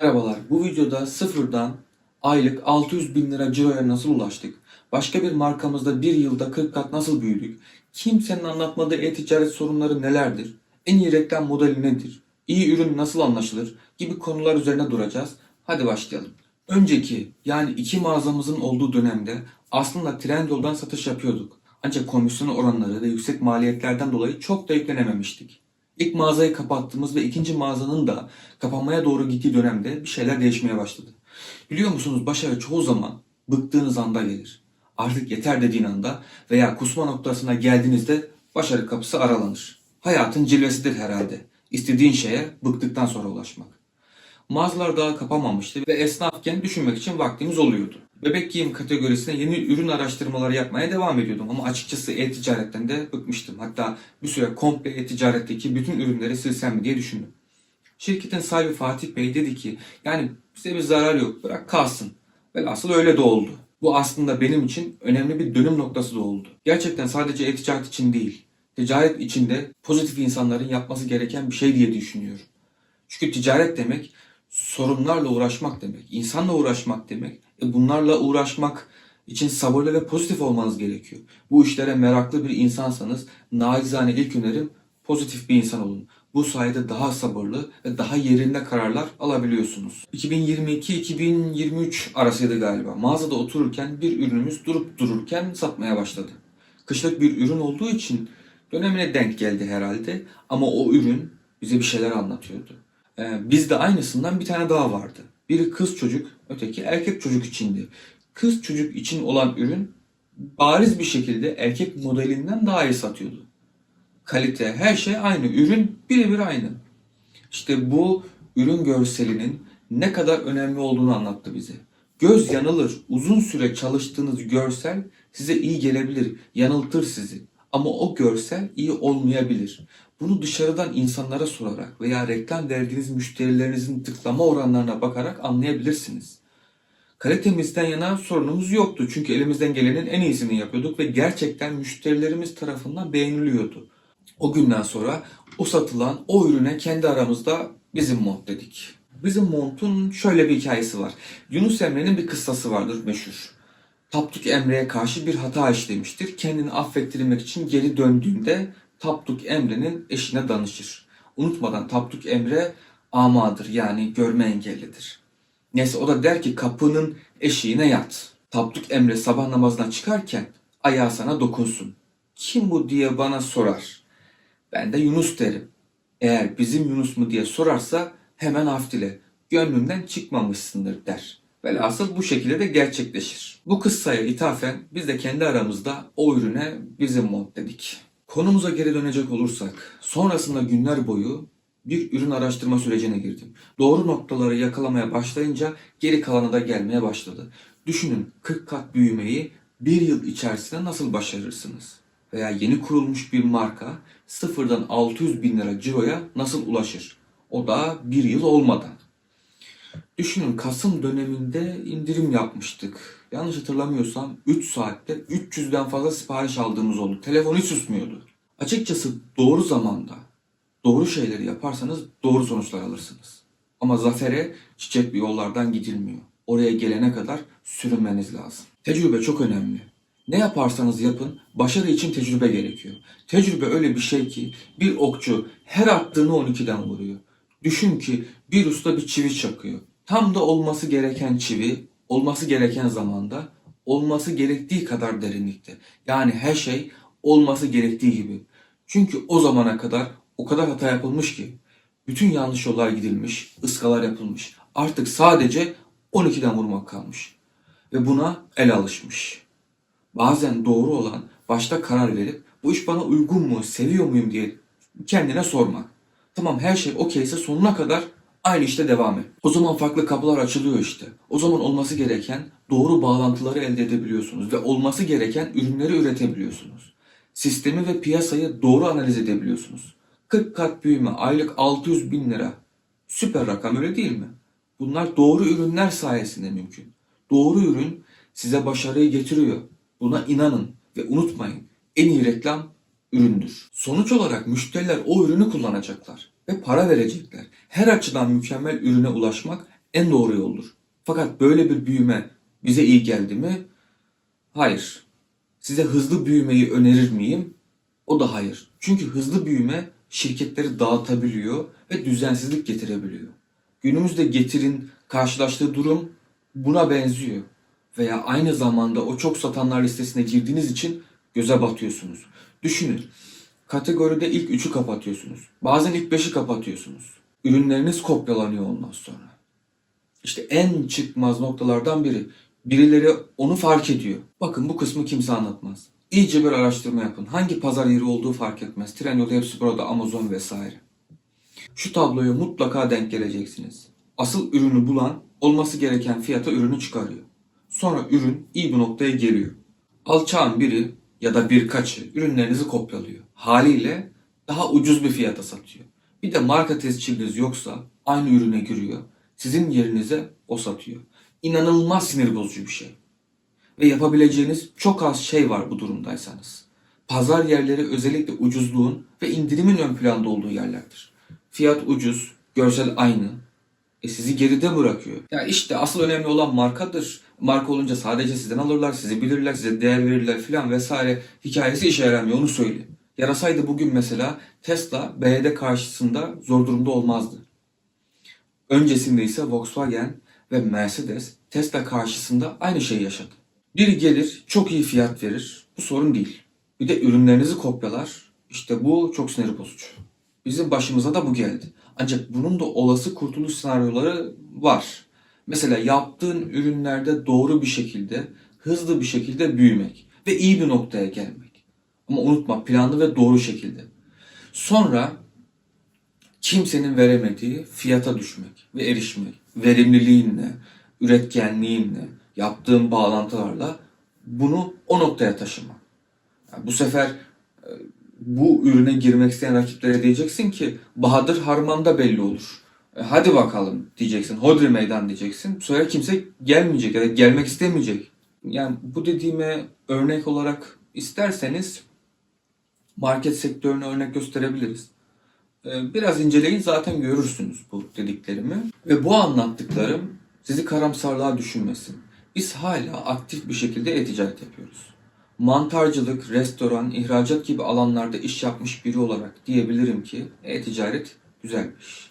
Merhabalar, bu videoda sıfırdan aylık 600 bin lira ciroya nasıl ulaştık? Başka bir markamızda bir yılda 40 kat nasıl büyüdük? Kimsenin anlatmadığı e-ticaret sorunları nelerdir? En iyi reklam modeli nedir? İyi ürün nasıl anlaşılır? Gibi konular üzerine duracağız. Hadi başlayalım. Önceki yani iki mağazamızın olduğu dönemde aslında Trendyol'dan satış yapıyorduk. Ancak komisyon oranları ve yüksek maliyetlerden dolayı çok da yüklenememiştik. İlk mağazayı kapattığımız ve ikinci mağazanın da kapanmaya doğru gittiği dönemde bir şeyler değişmeye başladı. Biliyor musunuz başarı çoğu zaman bıktığınız anda gelir. Artık yeter dediğin anda veya kusma noktasına geldiğinizde başarı kapısı aralanır. Hayatın cilvesidir herhalde. İstediğin şeye bıktıktan sonra ulaşmak. Mağazalar daha kapamamıştı ve esnafken düşünmek için vaktimiz oluyordu. Bebek giyim kategorisine yeni ürün araştırmaları yapmaya devam ediyordum ama açıkçası e-ticaretten de bıkmıştım. Hatta bir süre komple e-ticaretteki bütün ürünleri silsem mi diye düşündüm. Şirketin sahibi Fatih Bey dedi ki yani bize bir zarar yok bırak kalsın. Velhasıl öyle de oldu. Bu aslında benim için önemli bir dönüm noktası da oldu. Gerçekten sadece e-ticaret için değil, ticaret içinde pozitif insanların yapması gereken bir şey diye düşünüyorum. Çünkü ticaret demek sorunlarla uğraşmak demek, insanla uğraşmak demek. E bunlarla uğraşmak için sabırlı ve pozitif olmanız gerekiyor. Bu işlere meraklı bir insansanız naçizane ilk önerim pozitif bir insan olun. Bu sayede daha sabırlı ve daha yerinde kararlar alabiliyorsunuz. 2022-2023 arasıydı galiba. Mağazada otururken bir ürünümüz durup dururken satmaya başladı. Kışlık bir ürün olduğu için dönemine denk geldi herhalde ama o ürün bize bir şeyler anlatıyordu. Ee, bizde aynısından bir tane daha vardı. Biri kız çocuk, öteki erkek çocuk içindi. Kız çocuk için olan ürün bariz bir şekilde erkek modelinden daha iyi satıyordu. Kalite, her şey aynı. Ürün birebir aynı. İşte bu ürün görselinin ne kadar önemli olduğunu anlattı bize. Göz yanılır. Uzun süre çalıştığınız görsel size iyi gelebilir, yanıltır sizi. Ama o görsel iyi olmayabilir. Bunu dışarıdan insanlara sorarak veya reklam verdiğiniz müşterilerinizin tıklama oranlarına bakarak anlayabilirsiniz. Kalitemizden yana sorunumuz yoktu çünkü elimizden gelenin en iyisini yapıyorduk ve gerçekten müşterilerimiz tarafından beğeniliyordu. O günden sonra o satılan o ürüne kendi aramızda bizim mont dedik. Bizim montun şöyle bir hikayesi var. Yunus Emre'nin bir kıssası vardır meşhur. Tapduk Emre'ye karşı bir hata işlemiştir. Kendini affettirmek için geri döndüğünde Tapduk Emre'nin eşine danışır. Unutmadan Tapduk Emre amadır yani görme engellidir. Neyse o da der ki kapının eşiğine yat. Tapduk Emre sabah namazına çıkarken ayağı sana dokunsun. Kim bu diye bana sorar. Ben de Yunus derim. Eğer bizim Yunus mu diye sorarsa hemen af dile. Gönlümden çıkmamışsındır der. Velhasıl bu şekilde de gerçekleşir. Bu kıssaya ithafen biz de kendi aramızda o ürüne bizim mod dedik. Konumuza geri dönecek olursak, sonrasında günler boyu bir ürün araştırma sürecine girdim. Doğru noktaları yakalamaya başlayınca geri kalanı da gelmeye başladı. Düşünün 40 kat büyümeyi bir yıl içerisinde nasıl başarırsınız? Veya yeni kurulmuş bir marka sıfırdan 600 bin lira ciroya nasıl ulaşır? O da bir yıl olmadan. Düşünün Kasım döneminde indirim yapmıştık. Yanlış hatırlamıyorsam 3 saatte 300'den fazla sipariş aldığımız oldu. Telefon hiç susmuyordu. Açıkçası doğru zamanda doğru şeyleri yaparsanız doğru sonuçlar alırsınız. Ama zafere çiçek bir yollardan gidilmiyor. Oraya gelene kadar sürünmeniz lazım. Tecrübe çok önemli. Ne yaparsanız yapın başarı için tecrübe gerekiyor. Tecrübe öyle bir şey ki bir okçu her attığını 12'den vuruyor. Düşün ki bir usta bir çivi çakıyor. Tam da olması gereken çivi, olması gereken zamanda, olması gerektiği kadar derinlikte. Yani her şey olması gerektiği gibi. Çünkü o zamana kadar o kadar hata yapılmış ki. Bütün yanlış yollar gidilmiş, ıskalar yapılmış. Artık sadece 12'den vurmak kalmış. Ve buna el alışmış. Bazen doğru olan başta karar verip bu iş bana uygun mu, seviyor muyum diye kendine sormak. Tamam her şey okeyse sonuna kadar aynı işte devam et. O zaman farklı kapılar açılıyor işte. O zaman olması gereken doğru bağlantıları elde edebiliyorsunuz ve olması gereken ürünleri üretebiliyorsunuz. Sistemi ve piyasayı doğru analiz edebiliyorsunuz. 40 kat büyüme, aylık 600 bin lira. Süper rakam öyle değil mi? Bunlar doğru ürünler sayesinde mümkün. Doğru ürün size başarıyı getiriyor. Buna inanın ve unutmayın. En iyi reklam üründür. Sonuç olarak müşteriler o ürünü kullanacaklar ve para verecekler. Her açıdan mükemmel ürüne ulaşmak En doğru yoldur. Fakat böyle bir büyüme bize iyi geldi mi? Hayır. Size hızlı büyümeyi önerir miyim? O da hayır. Çünkü hızlı büyüme şirketleri dağıtabiliyor ve düzensizlik getirebiliyor. Günümüzde getirin karşılaştığı durum buna benziyor. Veya aynı zamanda o çok satanlar listesine girdiğiniz için göze batıyorsunuz. Düşünün. Kategoride ilk üçü kapatıyorsunuz. Bazen ilk beşi kapatıyorsunuz. Ürünleriniz kopyalanıyor ondan sonra. İşte en çıkmaz noktalardan biri. Birileri onu fark ediyor. Bakın bu kısmı kimse anlatmaz. İyice bir araştırma yapın. Hangi pazar yeri olduğu fark etmez. Trendyol, hepsi burada, Amazon vesaire. Şu tabloya mutlaka denk geleceksiniz. Asıl ürünü bulan olması gereken fiyata ürünü çıkarıyor. Sonra ürün iyi bir noktaya geliyor. Alçağın biri ya da birkaçı ürünlerinizi kopyalıyor. Haliyle daha ucuz bir fiyata satıyor. Bir de marka tesciliniz yoksa aynı ürüne giriyor. Sizin yerinize o satıyor. İnanılmaz sinir bozucu bir şey. Ve yapabileceğiniz çok az şey var bu durumdaysanız. Pazar yerleri özellikle ucuzluğun ve indirimin ön planda olduğu yerlerdir. Fiyat ucuz, görsel aynı. E sizi geride bırakıyor. Ya işte asıl önemli olan markadır. Marka olunca sadece sizden alırlar, sizi bilirler, size değer verirler filan vesaire. Hikayesi işe yaramıyor onu söyleyeyim. Yarasaydı bugün mesela Tesla BYD karşısında zor durumda olmazdı. Öncesinde ise Volkswagen ve Mercedes Tesla karşısında aynı şeyi yaşadı. Biri gelir çok iyi fiyat verir. Bu sorun değil. Bir de ürünlerinizi kopyalar. İşte bu çok sinir bozucu. Bizim başımıza da bu geldi. Ancak bunun da olası kurtuluş senaryoları var. Mesela yaptığın ürünlerde doğru bir şekilde, hızlı bir şekilde büyümek ve iyi bir noktaya gelmek. Ama unutma planlı ve doğru şekilde. Sonra kimsenin veremediği fiyata düşmek ve erişmek. Verimliliğinle, üretkenliğinle, yaptığın bağlantılarla bunu o noktaya taşıma. Yani bu sefer e, bu ürüne girmek isteyen rakiplere diyeceksin ki Bahadır Harman'da belli olur. E, hadi bakalım diyeceksin. Hodri meydan diyeceksin. Bu kimse gelmeyecek ya da gelmek istemeyecek. Yani bu dediğime örnek olarak isterseniz market sektörüne örnek gösterebiliriz. Ee, Biraz inceleyin zaten görürsünüz bu dediklerimi. Ve bu anlattıklarım sizi karamsarlığa düşünmesin. Biz hala aktif bir şekilde e-ticaret yapıyoruz. Mantarcılık, restoran, ihracat gibi alanlarda iş yapmış biri olarak diyebilirim ki e-ticaret güzel bir iş.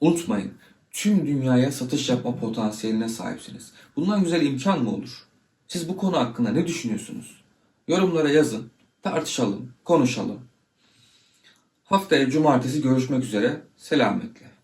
Unutmayın, tüm dünyaya satış yapma potansiyeline sahipsiniz. Bundan güzel imkan mı olur? Siz bu konu hakkında ne düşünüyorsunuz? Yorumlara yazın, tartışalım, konuşalım. Haftaya cumartesi görüşmek üzere. Selametle.